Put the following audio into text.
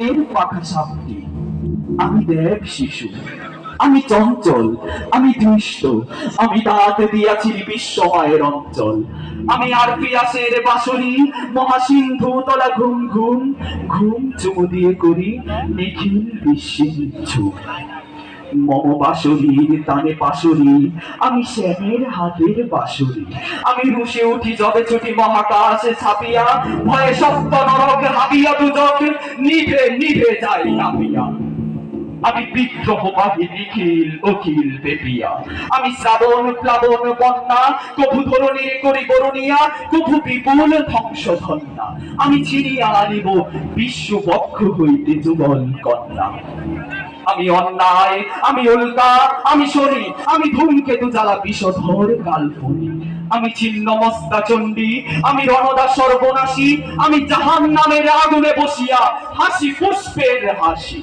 এর পাখা সাপটি আমি দেব শিশু, আমি চঞ্চল, আমি দুষ্ট আমি দাঁত দিয়াছি বিশ্বময়ের অঞ্চল। আমি আর পিয়াসের মহাসিন্ধু তলা ঘুম ঘুম ঘুম চুমু দিয়ে করি নিখিল বিশ্বের মম বাসুরীর তানে পাশুরি আমি শ্যামের হাতের বাসুরি আমি রুষে উঠি যবে ছুটি মহাকাশ ছাপিয়া, ভয়ে সপ্ত নরক হাবিয়া দুজক, নিভে নিভে যাই নামিয়া। আমি বিদ্রোহ নিখিল, অখিল আমি শ্রাবণ, প্লাবন, বন্যা, কভু ধরণীর করি বরণিয়া, কভু বিপুল ধ্বংস ধন্যা আমি ছিনিয়া আনিব বিশ্ব বক্ষ হইতে যুগল কন্যা। আমি অন্যায়, আমি উল্কা, আমি শনি, আমি ধূমকেতু জ্বালা বিষধর কাল্পনি আমি ছিন্ন মস্তা চণ্ডী, আমি রণদা সর্বনাশী, আমি জাহান নামের আগুনে বসিয়া হাসি পুষ্পের হাসি।